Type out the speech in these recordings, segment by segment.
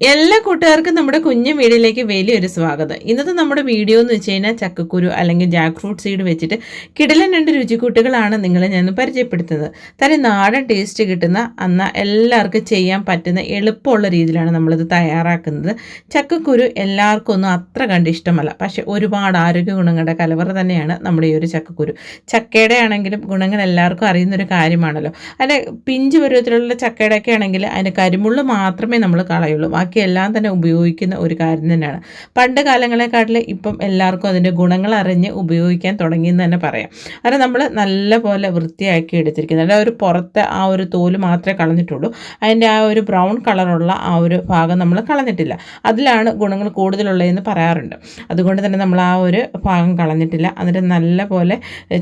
എല്ലാ കൂട്ടുകാർക്കും നമ്മുടെ കുഞ്ഞു വീഡിയോയിലേക്ക് വലിയൊരു സ്വാഗതം. ഇന്നത്തെ നമ്മുടെ വീഡിയോ എന്ന് വെച്ച് കഴിഞ്ഞാൽ ചക്കക്കുരു അല്ലെങ്കിൽ ജാക്ക് ഫ്രൂട്ട് സീഡ് വെച്ചിട്ട് കിടലൻ രണ്ട് രുചിക്കൂട്ടുകളാണ് നിങ്ങളെ ഞാൻ പരിചയപ്പെടുത്തുന്നത്. തനി നാടൻ ടേസ്റ്റ് കിട്ടുന്ന അന്ന എല്ലാവർക്കും ചെയ്യാൻ പറ്റുന്ന എളുപ്പമുള്ള രീതിയിലാണ് നമ്മളിത് തയ്യാറാക്കുന്നത്. ചക്കക്കുരു എല്ലാവർക്കും ഒന്നും അത്ര കണ്ട് ഇഷ്ടമല്ല. പക്ഷെ ഒരുപാട് ആരോഗ്യ ഗുണങ്ങളുടെ കലവറ തന്നെയാണ് നമ്മുടെ ഈ ഒരു ചക്കക്കുരു. ചക്കയുടെ ആണെങ്കിലും ഗുണങ്ങൾ എല്ലാവർക്കും അറിയുന്നൊരു കാര്യമാണല്ലോ. അതിന്റെ പിഞ്ച് പരുവത്തിലുള്ള ചക്കയുടെയൊക്കെ ആണെങ്കിൽ അതിന്റെ കരിമുള്ളു മാത്രമേ നമ്മൾ കളയുള്ളൂ. ബാക്കിയെല്ലാം തന്നെ ഉപയോഗിക്കുന്ന ഒരു കാര്യം തന്നെയാണ്. പണ്ട് കാലങ്ങളെക്കാട്ടിൽ ഇപ്പം എല്ലാവർക്കും അതിന്റെ ഗുണങ്ങൾ അറിഞ്ഞ് ഉപയോഗിക്കാൻ തുടങ്ങിയെന്ന് തന്നെ പറയാം. കാരണം നമ്മൾ നല്ല പോലെ വൃത്തിയാക്കി എടുത്തിരിക്കുന്നത്. അല്ല ഒരു പുറത്തെ ആ ഒരു തോൽ മാത്രമേ കളഞ്ഞിട്ടുള്ളൂ. അതിന്റെ ആ ഒരു ബ്രൗൺ കളറുള്ള ആ ഒരു ഭാഗം നമ്മൾ കളഞ്ഞിട്ടില്ല. അതിലാണ് ഗുണങ്ങൾ കൂടുതലുള്ളതെന്ന് പറയാറുണ്ട്. അതുകൊണ്ട് തന്നെ നമ്മൾ ആ ഒരു ഭാഗം കളഞ്ഞിട്ടില്ല. എന്നിട്ട് നല്ല പോലെ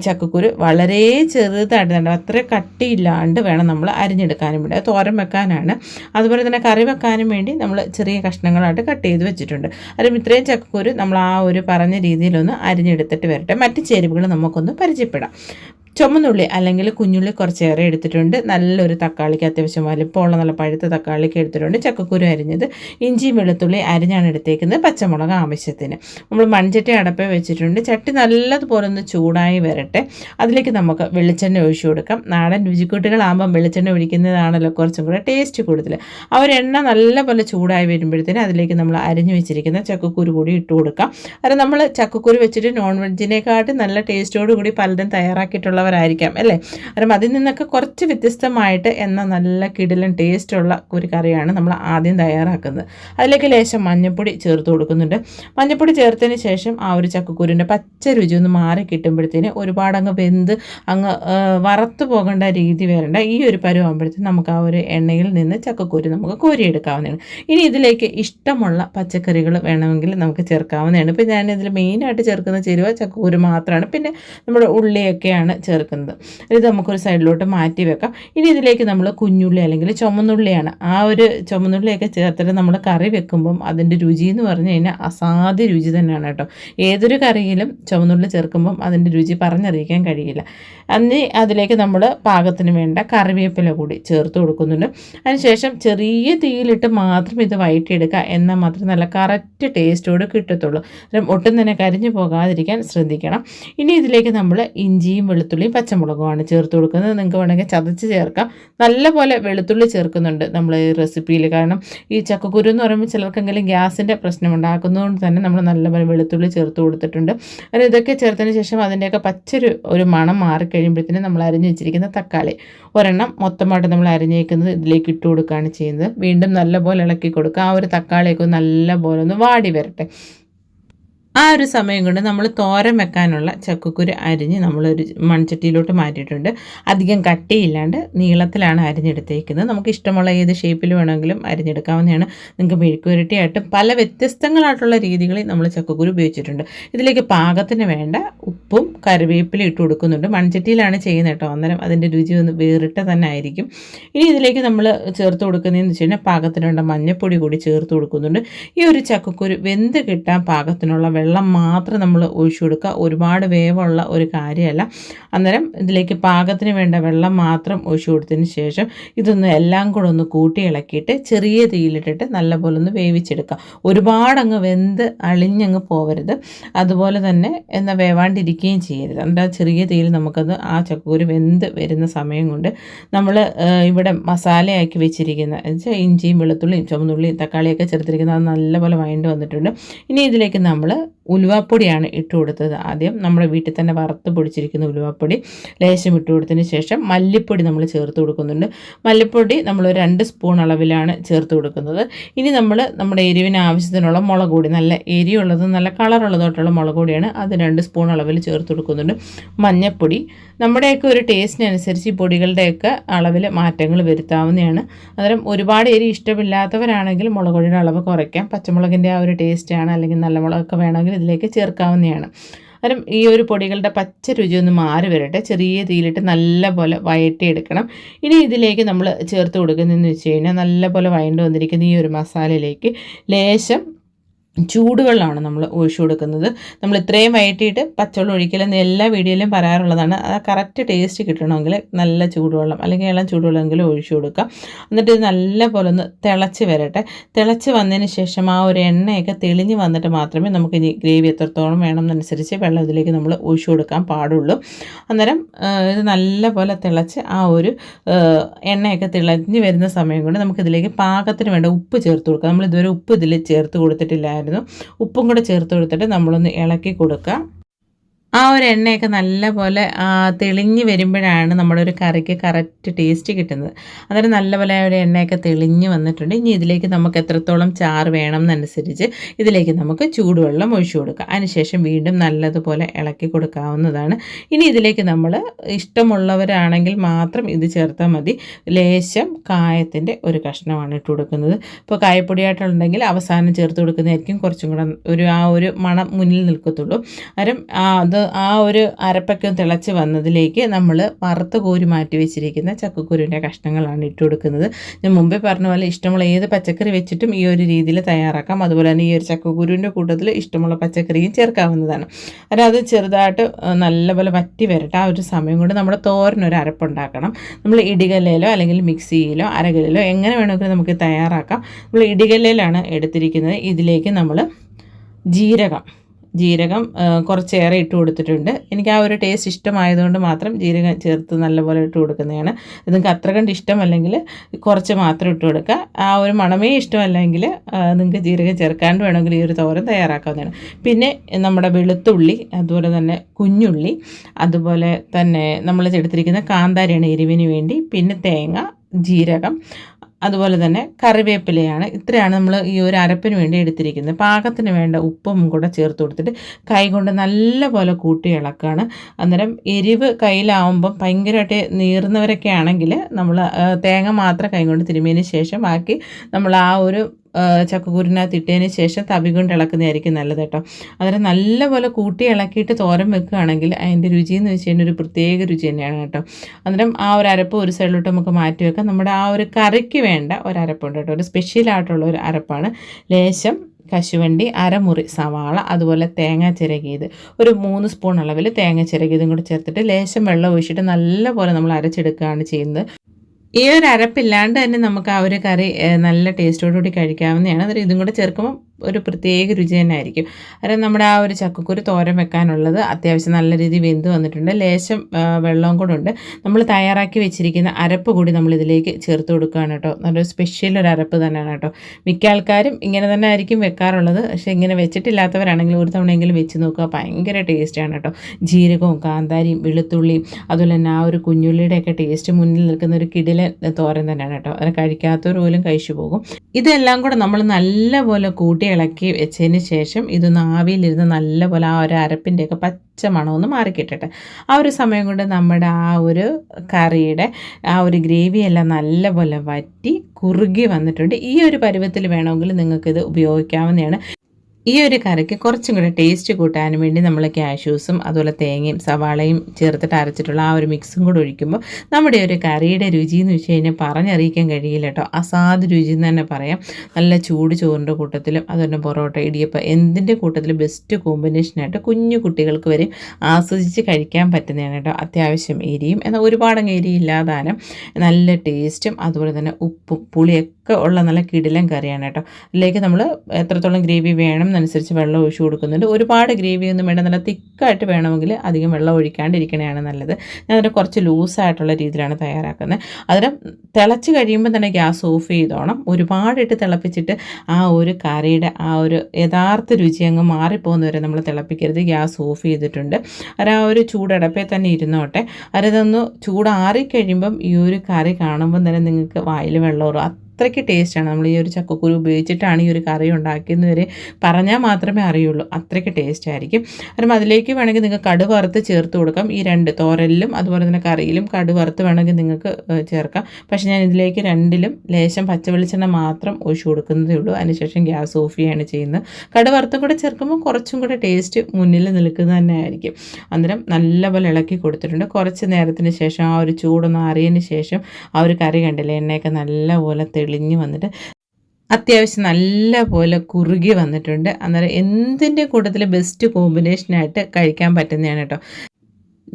ചക്കക്കുരു വളരെ ചെറുതായിട്ട് അത്ര കട്ടിയില്ലാണ്ട് വേണം നമ്മൾ അരിഞ്ഞെടുക്കാനും വേണ്ടി. തോരം തോരൻ വെക്കാനാണ്. അതുപോലെ തന്നെ കറി വെക്കാനും വേണ്ടി നമ്മൾ ചെറിയ കഷ്ണങ്ങളായിട്ട് കട്ട് ചെയ്ത് വെച്ചിട്ടുണ്ട്. അതും ഇത്രയും ചക്കക്കൂര് നമ്മൾ ആ ഒരു പറഞ്ഞ രീതിയിലൊന്ന് അരിഞ്ഞെടുത്തിട്ട് വരട്ടെ. മറ്റ് ചേരുവകൾ നമുക്കൊന്ന് പരിചയപ്പെടാം. ചുമന്നുള്ളി അല്ലെങ്കിൽ കുഞ്ഞുള്ളി കുറച്ചേറെ എടുത്തിട്ടുണ്ട്. നല്ലൊരു തക്കാളിക്ക് അത്യാവശ്യം വലിപ്പമുള്ള നല്ല പഴുത്ത തക്കാളിക്ക് എടുത്തിട്ടുണ്ട്. ചക്കക്കുരു അരിഞ്ഞത് ഇഞ്ചി വെളുത്തുള്ളി അരിഞ്ഞാണ് എടുത്തേക്കുന്നത് പച്ചമുളക് ആവശ്യത്തിന്. നമ്മൾ മൺചട്ടി അടപ്പേ വെച്ചിട്ടുണ്ട്. ചട്ടി നല്ലതുപോലെ ഒന്ന് ചൂടായി വരട്ടെ. അതിലേക്ക് നമുക്ക് വെളിച്ചെണ്ണ ഒഴിച്ചു കൊടുക്കാം. നാടൻ രുചിക്കൂട്ടുകളാകുമ്പം വെളിച്ചെണ്ണ ഒഴിക്കുന്നതാണല്ലോ കുറച്ചും കൂടെ ടേസ്റ്റ് കൂടുതൽ ആ ഒരു എണ്ണ നല്ലപോലെ ചൂടായി വരുമ്പോഴത്തേന് അതിലേക്ക് നമ്മൾ അരിഞ്ഞു വെച്ചിരിക്കുന്ന ചക്കക്കുരു കൂടി ഇട്ട് കൊടുക്കാം. അത് നമ്മൾ ചക്കക്കുരു വെച്ചിട്ട് നോൺ വെജിനെക്കാട്ടും നല്ല ടേസ്റ്റോടു കൂടി പലതും തയ്യാറാക്കിയിട്ടുള്ള ഉള്ളവരായിരിക്കാം അല്ലേ? കാരണം അതിൽ നിന്നൊക്കെ കുറച്ച് വ്യത്യസ്തമായിട്ട് എന്ന നല്ല കിടിലൻ ടേസ്റ്റുള്ള ഒരു കറിയാണ് നമ്മൾ ആദ്യം തയ്യാറാക്കുന്നത്. അതിലേക്ക് ലേശം മഞ്ഞൾപ്പൊടി ചേർത്ത് കൊടുക്കുന്നുണ്ട്. മഞ്ഞൾപ്പൊടി ചേർത്തതിന് ശേഷം ആ ഒരു ചക്കക്കുരുവിന്റെ പച്ച രുചി ഒന്ന് മാറി കിട്ടുമ്പോഴത്തേന് ഒരുപാട് അങ്ങ് വെന്ത് അങ്ങ് വറുത്ത് പോകേണ്ട രീതി വരേണ്ട ഈ ഒരു പരുവാകുമ്പോഴത്തേന് നമുക്ക് ആ ഒരു എണ്ണയിൽ നിന്ന് ചക്കക്കുരു നമുക്ക് കോരിയെടുക്കാവുന്നതാണ്. ഇനി ഇതിലേക്ക് ഇഷ്ടമുള്ള പച്ചക്കറികൾ വേണമെങ്കിൽ നമുക്ക് ചേർക്കാവുന്നതാണ്. ഇപ്പം ഞാനിതിൽ മെയിനായിട്ട് ചേർക്കുന്ന ചേരുവ ചക്കക്കുരു മാത്രമാണ്. പിന്നെ നമ്മുടെ ഉള്ളിയൊക്കെയാണ് ഇത് നമുക്കൊരു സൈഡിലോട്ട് മാറ്റി വെക്കാം. ഇനി ഇതിലേക്ക് നമ്മൾ കുഞ്ഞുള്ളി അല്ലെങ്കിൽ ചുമന്നുള്ളിയാണ്. ആ ഒരു ചുമന്നുള്ളിയൊക്കെ ചേർത്തിട്ട് നമ്മൾ കറി വെക്കുമ്പം അതിന്റെ രുചി എന്ന് പറഞ്ഞു കഴിഞ്ഞാൽ അസാധ്യ രുചി തന്നെയാണ് കേട്ടോ. ഏതൊരു കറിയിലും ചുമന്നുള്ളി ചേർക്കുമ്പം അതിന്റെ രുചി പറഞ്ഞറിയിക്കാൻ കഴിയില്ല. അന്ന് അതിലേക്ക് നമ്മൾ പാകത്തിന് വേണ്ട കറിവേപ്പില കൂടി ചേർത്ത് കൊടുക്കുന്നുണ്ട്. അതിനുശേഷം ചെറിയ തീയിലിട്ട് മാത്രം ഇത് വയറ്റിയെടുക്കുക എന്നാൽ മാത്രം നല്ല കറക്റ്റ് ടേസ്റ്റോട് കിട്ടത്തുള്ളൂ. ഒട്ടും തന്നെ കരിഞ്ഞു പോകാതിരിക്കാൻ ശ്രദ്ധിക്കണം. ഇനി ഇതിലേക്ക് നമ്മൾ ഇഞ്ചിയും വെളുത്തുള്ളി വെളുത്തുള്ളിയും പച്ചമുളകുമാണ് ചേർത്ത് കൊടുക്കുന്നത്. നിങ്ങൾക്ക് വേണമെങ്കിൽ ചതച്ച് ചേർക്കാം. നല്ലപോലെ വെളുത്തുള്ളി ചേർക്കുന്നുണ്ട് നമ്മൾ ഈ റെസിപ്പിയിൽ കാരണം ഈ ചക്കക്കുരു എന്ന് പറയുമ്പോൾ ചിലർക്കെങ്കിലും ഗ്യാസിന്റെ പ്രശ്നം ഉണ്ടാക്കുന്നതുകൊണ്ട് തന്നെ നമ്മൾ നല്ലപോലെ വെളുത്തുള്ളി ചേർത്ത് കൊടുത്തിട്ടുണ്ട്. അങ്ങനെ ഇതൊക്കെ ചേർത്തതിന് ശേഷം അതിന്റെയൊക്കെ പച്ചൊരു ഒരു മണം മാറിക്കഴിയുമ്പോഴത്തേനും നമ്മൾ അരിഞ്ഞു വെച്ചിരിക്കുന്ന തക്കാളി. ഒരെണ്ണം മൊത്തമായിട്ട് നമ്മൾ അരിഞ്ഞേക്കുന്നത് ഇതിലേക്ക് ഇട്ട് കൊടുക്കുകയാണ് ചെയ്യുന്നത്. വീണ്ടും നല്ലപോലെ ഇളക്കി കൊടുക്കുക. ആ ഒരു തക്കാളിയൊക്കെ നല്ലപോലെ ഒന്ന് വാടി വരട്ടെ. ആ ഒരു സമയം കൊണ്ട് നമ്മൾ തോരൻ വെക്കാനുള്ള ചക്കക്കുരു അരിഞ്ഞ് നമ്മളൊരു മൺചട്ടിയിലോട്ട് മാറ്റിയിട്ടുണ്ട്. അധികം കട്ടിയില്ലാണ്ട് നീളത്തിലാണ് അരിഞ്ഞെടുത്തേക്കുന്നത്. നമുക്ക് ഇഷ്ടമുള്ള ഏത് ഷേപ്പിൽ വേണമെങ്കിലും അരിഞ്ഞെടുക്കാവുന്നതാണ്. നിങ്ങൾക്ക് മെഴുക്കുരട്ടിയായിട്ടും പല വ്യത്യസ്തങ്ങളായിട്ടുള്ള രീതികളിൽ നമ്മൾ ചക്കക്കുരു ഉപയോഗിച്ചിട്ടുണ്ട്. ഇതിലേക്ക് പാകത്തിന് വേണ്ട ഉപ്പും കറിവേപ്പിലും ഇട്ട് കൊടുക്കുന്നുണ്ട്. മൺചട്ടിയിലാണ് ചെയ്യുന്നത് കേട്ടോ. അന്നേരം അതിന്റെ രുചി ഒന്ന് വേറിട്ട തന്നെ ആയിരിക്കും. ഇനി ഇതിലേക്ക് നമ്മൾ ചേർത്ത് കൊടുക്കുന്നതെന്ന് വെച്ച് കഴിഞ്ഞാൽ പാകത്തിനുള്ള മഞ്ഞൾപ്പൊടി കൂടി ചേർത്ത് കൊടുക്കുന്നുണ്ട്. ഈ ഒരു ചക്കക്കുരു വെന്ത് കിട്ടാൻ പാകത്തിനുള്ള വെള്ളം മാത്രം നമ്മൾ ഒഴിച്ചു കൊടുക്കുക. ഒരുപാട് വേവുള്ള ഒരു കാര്യമല്ല. അന്നേരം ഇതിലേക്ക് പാകത്തിന് വേണ്ട വെള്ളം മാത്രം ഒഴിച്ചു കൊടുത്തതിന് ശേഷം ഇതൊന്ന് എല്ലാം കൂടെ ഒന്ന് കൂട്ടി ഇളക്കിയിട്ട് ചെറിയ തീയിലിട്ടിട്ട് നല്ലപോലെ ഒന്ന് വേവിച്ചെടുക്കുക. ഒരുപാടങ്ങ് വെന്ത് അളിഞ്ഞങ്ങ് പോവരുത്. അതുപോലെ തന്നെ എന്നാൽ വേവാണ്ടിരിക്കുകയും ചെയ്യരുത്. എന്നിട്ട് ചെറിയ തീയിൽ നമുക്കത് ആ ചക്കൂര് വെന്ത് വരുന്ന സമയം കൊണ്ട് നമ്മൾ ഇവിടെ മസാലയാക്കി വെച്ചിരിക്കുന്ന ഇഞ്ചിയും വെളുത്തുള്ളിയും ചുമന്നുള്ളിയും തക്കാളിയൊക്കെ ചേർത്തിരിക്കുന്നത് അത് നല്ലപോലെ വഴണ്ട് വന്നിട്ടുണ്ട്. ഇനി ഇതിലേക്ക് നമ്മൾ ഉലുവാപ്പൊടിയാണ് ഇട്ട് കൊടുത്തത്. ആദ്യം നമ്മുടെ വീട്ടിൽ തന്നെ വറുത്ത് പൊടിച്ചിരിക്കുന്ന ഉലുവാപ്പൊടി ലേശം ഇട്ട് കൊടുത്തതിന് ശേഷം മല്ലിപ്പൊടി നമ്മൾ ചേർത്ത് കൊടുക്കുന്നുണ്ട്. മല്ലിപ്പൊടി നമ്മൾ രണ്ട് സ്പൂൺ അളവിലാണ് ചേർത്ത് കൊടുക്കുന്നത്. ഇനി നമ്മൾ നമ്മുടെ എരിവിന് ആവശ്യത്തിനുള്ള മുളക് പൊടി നല്ല എരിയുള്ളതും നല്ല കളറുള്ളതായിട്ടുള്ള മുളക് പൊടിയാണ് അത് രണ്ട് സ്പൂൺ അളവിൽ ചേർത്ത് കൊടുക്കുന്നുണ്ട്. മഞ്ഞൾപ്പൊടി നമ്മുടെയൊക്കെ ഒരു ടേസ്റ്റിനനുസരിച്ച് ഈ പൊടികളുടെയൊക്കെ അളവിൽ മാറ്റങ്ങൾ വരുത്താവുന്നതാണ്. അന്നേരം ഒരുപാട് എരി ഇഷ്ടമില്ലാത്തവരാണെങ്കിൽ മുളക് പൊടിയുടെ അളവ് കുറയ്ക്കാം. പച്ചമുളകിന്റെ ആ ഒരു ടേസ്റ്റാണ് അല്ലെങ്കിൽ നല്ല മുളകൊക്കെ വേണമെങ്കിൽ ഇതിലേക്ക് ചേർക്കാവുന്നതാണ്. അന്നേരം ഈ ഒരു പൊടികളുടെ പച്ച രുചി ഒന്ന് മാറി വരട്ടെ. ചെറിയ തീയിലിട്ട് നല്ലപോലെ വയറ്റിയെടുക്കണം. ഇനി ഇതിലേക്ക് നമ്മൾ ചേർത്ത് കൊടുക്കുന്നതെന്ന് വെച്ച് കഴിഞ്ഞാൽ നല്ലപോലെ വയണ്ട് വന്നിരിക്കുന്ന ഈ ഒരു മസാലയിലേക്ക് ലേശം ചൂടുവെള്ളമാണ് നമ്മൾ ഒഴിച്ചു കൊടുക്കുന്നത്. നമ്മൾ ഇത്രയും വയറ്റിയിട്ട് പച്ചവെള്ളം ഒഴിക്കലെന്ന് എല്ലാ വീഡിയോയിലും പറയാറുള്ളതാണ്. അത് കറക്റ്റ് ടേസ്റ്റ് കിട്ടണമെങ്കിൽ നല്ല ചൂടുവെള്ളം അല്ലെങ്കിൽ ഇളം ചൂടുവെള്ളമെങ്കിലും ഒഴിച്ചു കൊടുക്കാം. എന്നിട്ട് ഇത് നല്ല പോലെ ഒന്ന് തിളച്ച് വരട്ടെ. തിളച്ച് വന്നതിന് ശേഷം ആ ഒരു എണ്ണയൊക്കെ തെളിഞ്ഞ് വന്നിട്ട് മാത്രമേ നമുക്ക് ഇനി ഗ്രേവി എത്രത്തോളം വേണമെന്നനുസരിച്ച് വെള്ളം ഇതിലേക്ക് നമ്മൾ ഒഴിച്ചു കൊടുക്കാൻ പാടുള്ളൂ. അന്നേരം ഇത് നല്ല പോലെ തിളച്ച് ആ ഒരു എണ്ണയൊക്കെ തിളഞ്ഞ് വരുന്ന സമയം കൊണ്ട് നമുക്കിതിലേക്ക് പാകത്തിന് വേണ്ട ഉപ്പ് ചേർത്ത് കൊടുക്കാം. നമ്മൾ ഇതുവരെ ഉപ്പ് ഇതിൽ ചേർത്ത് കൊടുത്തിട്ടില്ലായിരുന്നു. ഉണ്ടായിരുന്നു ഉപ്പും കൂടെ ചേർത്ത് കൊടുത്തിട്ട് നമ്മളൊന്ന് ഇളക്കി കൊടുക്കുക ആ ഒരു എണ്ണയൊക്കെ നല്ലപോലെ തെളിഞ്ഞ് വരുമ്പോഴാണ് നമ്മുടെ ഒരു കറിക്ക് കറക്റ്റ് ടേസ്റ്റ് കിട്ടുന്നത്. അന്നേരം നല്ലപോലെ ഒരു എണ്ണയൊക്കെ തെളിഞ്ഞ് വന്നിട്ടുണ്ട്. ഇനി ഇതിലേക്ക് നമുക്ക് എത്രത്തോളം ചാറ് വേണം എന്നനുസരിച്ച് ഇതിലേക്ക് നമുക്ക് ചൂടുവെള്ളം ഒഴിച്ചു കൊടുക്കാം. അതിനുശേഷം വീണ്ടും നല്ലതുപോലെ ഇളക്കി കൊടുക്കാവുന്നതാണ്. ഇനി ഇതിലേക്ക് നമ്മൾ ഇഷ്ടമുള്ളവരാണെങ്കിൽ മാത്രം ഇത് ചേർത്താൽ മതി. ലേശം കായത്തിന്റെ ഒരു കഷ്ണമാണ് ഇട്ട് കൊടുക്കുന്നത്. ഇപ്പോൾ കായപ്പൊടിയായിട്ടുണ്ടെങ്കിൽ അവസാനം ചേർത്ത് കൊടുക്കുന്നതായിരിക്കും. കുറച്ചും കൂടെ ഒരു ആ ഒരു മണം മുന്നിൽ നിൽക്കത്തുള്ളൂ. അന്നേരം അത് ആ ഒരു അരപ്പൊക്കെ തിളച്ച് വന്നതിലേക്ക് നമ്മൾ വറുത്ത് കോരി മാറ്റി വെച്ചിരിക്കുന്ന ചക്കക്കുരുവിന്റെ കഷ്ണങ്ങളാണ് ഇട്ട് കൊടുക്കുന്നത്. ഞാൻ മുമ്പേ പറഞ്ഞ പോലെ ഇഷ്ടമുള്ള ഏത് പച്ചക്കറി വെച്ചിട്ടും ഈ ഒരു രീതിയിൽ തയ്യാറാക്കാം. അതുപോലെ തന്നെ ഈ ഒരു ചക്കക്കുരുവിന്റെ കൂട്ടത്തിൽ ഇഷ്ടമുള്ള പച്ചക്കറിയും ചേർക്കാവുന്നതാണ്. അത് ചെറുതായിട്ട് നല്ലപോലെ വറ്റി വരട്ടെ. ആ ഒരു സമയം കൊണ്ട് നമ്മുടെ തോരനൊരു അരപ്പുണ്ടാക്കണം. നമ്മൾ ഇടികല്ലയിലോ അല്ലെങ്കിൽ മിക്സിയിലോ അരകലിലോ എങ്ങനെ വേണമെങ്കിലും നമുക്ക് തയ്യാറാക്കാം. നമ്മൾ ഇടികല്ലയിലാണ് എടുത്തിരിക്കുന്നത്. ഇതിലേക്ക് നമ്മൾ ജീരകം ജീരകം കുറച്ചേറെ ഇട്ട് കൊടുത്തിട്ടുണ്ട്. എനിക്ക് ആ ഒരു ടേസ്റ്റ് ഇഷ്ടമായതുകൊണ്ട് മാത്രം ജീരകം ചേർത്ത് നല്ലപോലെ ഇട്ട് കൊടുക്കുന്നതാണ്. നിങ്ങൾക്ക് അത്ര കണ്ട് ഇഷ്ടമല്ലെങ്കിൽ കുറച്ച് മാത്രം ഇട്ട് കൊടുക്കുക. ആ ഒരു മണമേ ഇഷ്ടമല്ലെങ്കിൽ നിങ്ങൾക്ക് ജീരകം ചേർക്കാണ്ട് വേണമെങ്കിൽ ഈ ഒരു തോരൻ തയ്യാറാക്കാവുന്നതാണ്. പിന്നെ നമ്മുടെ വെളുത്തുള്ളി അതുപോലെ തന്നെ കുഞ്ഞുള്ളി അതുപോലെ തന്നെ നമ്മൾ എടുത്തിരിക്കുന്ന കാന്താരിയാണ് എരിവിന് വേണ്ടി. പിന്നെ തേങ്ങ ജീരകം അതുപോലെ തന്നെ കറിവേപ്പിലയാണ്. ഇത്രയാണ് നമ്മൾ ഈ ഒരു അരപ്പിന് വേണ്ടി എടുത്തിരിക്കുന്നത്. പാകത്തിന് വേണ്ട ഉപ്പും കൂടെ ചേർത്ത് കൊടുത്തിട്ട് കൈ കൊണ്ട് നല്ലപോലെ കൂട്ടി ഇളക്കാണ്. അന്നേരം എരിവ് കയ്യിലാവുമ്പം ഭയങ്കരമായിട്ട് നീറുന്നവരൊക്കെ ആണെങ്കിൽ നമ്മൾ തേങ്ങ മാത്രം കൈകൊണ്ട് തിരുമിയതിന് ശേഷം ബാക്കി നമ്മൾ ആ ഒരു ചക്കക്കുരിനകത്ത് ഇട്ടതിന് ശേഷം തവി കൊണ്ട് ഇളക്കുന്നതായിരിക്കും നല്ലത് കേട്ടോ. അന്നേരം നല്ലപോലെ കൂട്ടി ഇളക്കിയിട്ട് തോരൻ വെക്കുകയാണെങ്കിൽ അതിന്റെ രുചി എന്ന് വെച്ച് കഴിഞ്ഞാൽ ഒരു പ്രത്യേക രുചി തന്നെയാണ് കേട്ടോ. അന്നേരം ആ ഒരു അരപ്പ് ഒരു സൈഡിലോട്ട് നമുക്ക് മാറ്റി വെക്കാം. നമ്മുടെ ആ ഒരു കറിക്ക് വേണ്ട ഒരു അരപ്പുണ്ട് കേട്ടോ. ഒരു സ്പെഷ്യലായിട്ടുള്ള ഒരു അരപ്പാണ്. ലേശം കശുവണ്ടി അരമുറി സവാള അതുപോലെ തേങ്ങ ചിരകിയത്. ഒരു മൂന്ന് സ്പൂൺ അളവിൽ തേങ്ങ ചിരകിയതും കൂടി ചേർത്തിട്ട് ലേശം വെള്ളം ഒഴിച്ചിട്ട് നല്ലപോലെ നമ്മൾ അരച്ചെടുക്കുകയാണ് ചെയ്യുന്നത്. ഈ ഒരു അരപ്പില്ലാണ്ട് തന്നെ നമുക്ക് ആ ഒരു കറി നല്ല ടേസ്റ്റോടുകൂടി കഴിക്കാവുന്നതാണ്. അതൊരു ഇതും കൂടെ ചേർക്കുമ്പോൾ ഒരു പ്രത്യേക രുചി തന്നെ ആയിരിക്കും അതായത് നമ്മുടെ ആ ഒരു ചക്കക്കുരു തോരൻ വെക്കാനുള്ളത് അത്യാവശ്യം നല്ല രീതിയിൽ വെന്ത് വന്നിട്ടുണ്ട്. ലേശം വെള്ളവും കൂടെ ഉണ്ട്. നമ്മൾ തയ്യാറാക്കി വെച്ചിരിക്കുന്ന അരപ്പ് കൂടി നമ്മൾ ഇതിലേക്ക് ചേർത്ത് കൊടുക്കുകയാണ് കേട്ടോ. നല്ലൊരു സ്പെഷ്യൽ ഒരു അരപ്പ് തന്നെയാണ് കേട്ടോ. മിക്ക ആൾക്കാരും ഇങ്ങനെ തന്നെ ആയിരിക്കും വെക്കാറുള്ളത്. പക്ഷേ ഇങ്ങനെ വെച്ചിട്ടില്ലാത്തവരാണെങ്കിൽ ഒരു തവണയെങ്കിലും വെച്ച് നോക്കുക. ഭയങ്കര ടേസ്റ്റാണ് കേട്ടോ. ജീരകവും കാന്താരിയും വെളുത്തുള്ളിയും അതുപോലെ തന്നെ ആ ഒരു കുഞ്ഞുള്ളിയുടെയൊക്കെ ടേസ്റ്റ് മുന്നിൽ നിൽക്കുന്ന ഒരു കിടിലൻ തോരൻ തന്നെയാണ് കേട്ടോ. അത് കഴിക്കാത്തവർ പോലും കഴിച്ചു പോകും. ഇതെല്ലാം കൂടെ നമ്മൾ നല്ലപോലെ കൂട്ടി ഇളക്കി വെച്ചതിന് ശേഷം ഇതൊന്ന് ആവിയിലിരുന്ന് നല്ലപോലെ ആ ഒരു അരപ്പിന്റെയൊക്കെ പച്ച മണമൊന്ന് മാറിക്കിട്ടട്ടെ. ആ ഒരു സമയം കൊണ്ട് നമ്മുടെ ആ ഒരു കറിയുടെ ആ ഒരു ഗ്രേവിയെല്ലാം നല്ലപോലെ വറ്റി കുറുകി വന്നിട്ടുണ്ട്. ഈ ഒരു പരുവത്തിൽ വേണമെങ്കിൽ നിങ്ങൾക്കിത് ഉപയോഗിക്കാവുന്നതാണ്. ഈ ഒരു കറിക്ക് കുറച്ചും കൂടെ ടേസ്റ്റ് കൂട്ടാനും വേണ്ടി നമ്മൾ ക്യാഷ്യൂസും അതുപോലെ തേങ്ങയും സവാളയും ചേർത്തിട്ട് അരച്ചിട്ടുള്ള ആ ഒരു മിക്സും കൂടെ ഒഴിക്കുമ്പോൾ നമ്മുടെ ഒരു കറിയുടെ രുചി എന്ന് വെച്ച് കഴിഞ്ഞാൽ പറഞ്ഞറിയിക്കാൻ കഴിയില്ല കേട്ടോ. അസാധ് രുചി എന്ന് തന്നെ പറയാം. നല്ല ചൂട് ചോറിന്റെ കൂട്ടത്തിലും അതുപോലെ പൊറോട്ട ഇടിയപ്പം എന്തിന്റെ കൂട്ടത്തിലും ബെസ്റ്റ് കോമ്പിനേഷനായിട്ട് കുഞ്ഞു കുട്ടികൾക്ക് വരെ ആസ്വദിച്ച് കഴിക്കാൻ പറ്റുന്നതാണ് കേട്ടോ. അത്യാവശ്യം എരിയും എന്നാൽ ഒരുപാടങ്ങ് എരിയില്ലാതാനും നല്ല ടേസ്റ്റും അതുപോലെ തന്നെ ഉപ്പും പുളിയൊക്കെ ഉള്ള നല്ല കിടിലൻ കറിയാണ് കേട്ടോ. അതിലേക്ക് നമ്മൾ എത്രത്തോളം ഗ്രേവി വേണം എന്നനുസരിച്ച് വെള്ളം ഒഴിച്ചു കൊടുക്കുന്നുണ്ട്. ഒരുപാട് ഗ്രേവി ഒന്നും വേണ്ട. നല്ല തിക്കായിട്ട് വേണമെങ്കിൽ അധികം വെള്ളം ഒഴിക്കാണ്ടിരിക്കണതാണ് നല്ലത്. ഞാൻ അതിന് കുറച്ച് ലൂസായിട്ടുള്ള രീതിയിലാണ് തയ്യാറാക്കുന്നത്. അതിന് തിളച്ച് കഴിയുമ്പോൾ തന്നെ ഗ്യാസ് ഓഫ് ചെയ്തോണം. ഒരുപാടിട്ട് തിളപ്പിച്ചിട്ട് ആ ഒരു കറിയുടെ ആ ഒരു യഥാർത്ഥ രുചി അങ്ങ് മാറിപ്പോകുന്നവരെ നമ്മൾ തിളപ്പിക്കരുത്. ഗ്യാസ് ഓഫ് ചെയ്തിട്ടുണ്ട്. അത് ആ ഒരു ചൂടടപ്പേ തന്നെ ഇരുന്നോട്ടെ. അതിതൊന്ന് ചൂടാറി കഴിയുമ്പം ഈ ഒരു കറി കാണുമ്പം തന്നെ നിങ്ങൾക്ക് വായിൽ വെള്ളം അത്രയ്ക്ക് ടേസ്റ്റാണ്. നമ്മൾ ഈ ഒരു ചക്കക്കുരു ഉപയോഗിച്ചിട്ടാണ് ഈ ഒരു കറി ഉണ്ടാക്കിയെന്ന് വരെ പറഞ്ഞാൽ മാത്രമേ അറിയുള്ളൂ. അത്രയ്ക്ക് ടേസ്റ്റ് ആയിരിക്കും അപ്പം അതിലേക്ക് വേണമെങ്കിൽ നിങ്ങൾക്ക് കടു വറുത്ത് ചേർത്ത് കൊടുക്കാം. ഈ രണ്ട് തോരലിലും അതുപോലെ തന്നെ കറിയിലും കടു വറുത്ത് വേണമെങ്കിൽ നിങ്ങൾക്ക് ചേർക്കാം. പക്ഷേ ഞാൻ ഇതിലേക്ക് രണ്ടിലും ലേശം പച്ചവെളിച്ചെണ്ണ മാത്രം ഒഴിച്ചു കൊടുക്കുന്നതേ ഉള്ളൂ. അതിനുശേഷം ഗ്യാസ് ഓഫ് ചെയ്യാണ് ചെയ്യുന്നത്. കടു വറുത്തും കൂടെ ചേർക്കുമ്പോൾ കുറച്ചും കൂടെ ടേസ്റ്റ് മുന്നിൽ നിൽക്കുന്നത് തന്നെ ആയിരിക്കും. അന്നേരം നല്ലപോലെ ഇളക്കി കൊടുത്തിട്ടുണ്ട്. കുറച്ച് നേരത്തിന് ശേഷം ആ ഒരു ചൂടൊന്ന് അറിയതിന് ശേഷം ആ ഒരു കറി കണ്ടില്ലേ? എണ്ണയൊക്കെ നല്ലപോലെ തെളിഞ്ഞ് വന്നിട്ട് അത്യാവശ്യം നല്ല പോലെ കുറുകി വന്നിട്ടുണ്ട്. അന്നേരം എന്തിന്റെ കൂട്ടത്തിൽ ബെസ്റ്റ് കോമ്പിനേഷനായിട്ട് കഴിക്കാൻ പറ്റുന്നതാണ് കേട്ടോ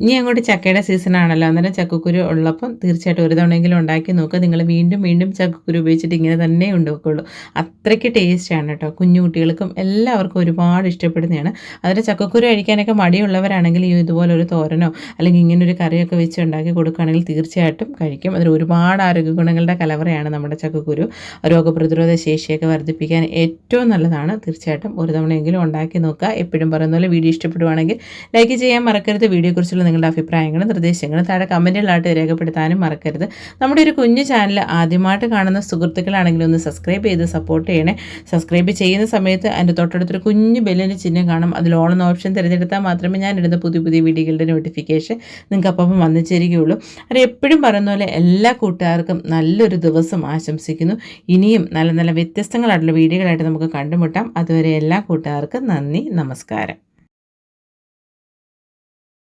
ഇനി അങ്ങോട്ട് ചക്കയുടെ സീസൺ ആണല്ലോ. അന്നേരം ചക്കക്കുരു ഉള്ളപ്പം തീർച്ചയായിട്ടും ഒരു തവണയെങ്കിലും ഉണ്ടാക്കി നോക്കുക നിങ്ങൾ വീണ്ടും വീണ്ടും ചക്കക്കുരു ഉപയോഗിച്ചിട്ട് ഇങ്ങനെ തന്നെ ഉണ്ടാക്കുള്ളൂ. അത്രയ്ക്ക് ടേസ്റ്റാണ് കേട്ടോ. കുഞ്ഞു കുട്ടികൾക്കും എല്ലാവർക്കും ഒരുപാട് ഇഷ്ടപ്പെടുന്നതാണ്. അതിന് ചക്കക്കുരു കഴിക്കാനൊക്കെ മടിയുള്ളവരാണെങ്കിൽ ഈ ഇതുപോലെ ഒരു തോരനോ അല്ലെങ്കിൽ ഇങ്ങനെ ഒരു കറിയൊക്കെ വെച്ച് ഉണ്ടാക്കി കൊടുക്കുകയാണെങ്കിൽ തീർച്ചയായിട്ടും കഴിക്കും. അതിൽ ഒരുപാട് ആരോഗ്യ ഗുണങ്ങളുടെ കലവറയാണ് നമ്മുടെ ചക്കക്കുരു. രോഗപ്രതിരോധ ശേഷിയൊക്കെ വർദ്ധിപ്പിക്കാൻ ഏറ്റവും നല്ലതാണ്. തീർച്ചയായിട്ടും ഒരു തവണയെങ്കിലും ഉണ്ടാക്കി നോക്കുക. എപ്പോഴും പറയുന്ന പോലെ വീഡിയോ ഇഷ്ടപ്പെടുവാണെങ്കിൽ ലൈക്ക് ചെയ്യാൻ മറക്കരുത്. വീഡിയോയെക്കുറിച്ചുള്ള നിങ്ങളുടെ അഭിപ്രായങ്ങളും നിർദ്ദേശങ്ങളും താഴെ കമന്റുകളായിട്ട് രേഖപ്പെടുത്താനും മറക്കരുത്. നമ്മുടെ ഒരു കുഞ്ഞു ചാനൽ ആദ്യമായിട്ട് കാണുന്ന സുഹൃത്തുക്കളാണെങ്കിലും ഒന്ന് സബ്സ്ക്രൈബ് ചെയ്ത് സപ്പോർട്ട് ചെയ്യണേ. സബ്സ്ക്രൈബ് ചെയ്യുന്ന സമയത്ത് അതിന്റെ തൊട്ടടുത്തൊരു കുഞ്ഞു ബെല്ലിന്റെ ചിഹ്നം കാണും. അതിൽ ഓൺ എന്ന ഓപ്ഷൻ തിരഞ്ഞെടുത്താൽ മാത്രമേ ഞാൻ ഇടുന്ന പുതിയ പുതിയ വീഡിയോകളുടെ നോട്ടിഫിക്കേഷൻ നിങ്ങൾക്ക് അപ്പം വന്നു ചേരുകയുള്ളൂ. അത് എപ്പോഴും പറയുന്ന പോലെ എല്ലാ കൂട്ടുകാർക്കും നല്ലൊരു ദിവസം ആശംസിക്കുന്നു. ഇനിയും നല്ല നല്ല വ്യത്യസ്തങ്ങളായിട്ടുള്ള വീഡിയോകളായിട്ട് നമുക്ക് കണ്ടുമുട്ടാം. അതുവരെ എല്ലാ കൂട്ടുകാർക്കും നന്ദി നമസ്കാരം.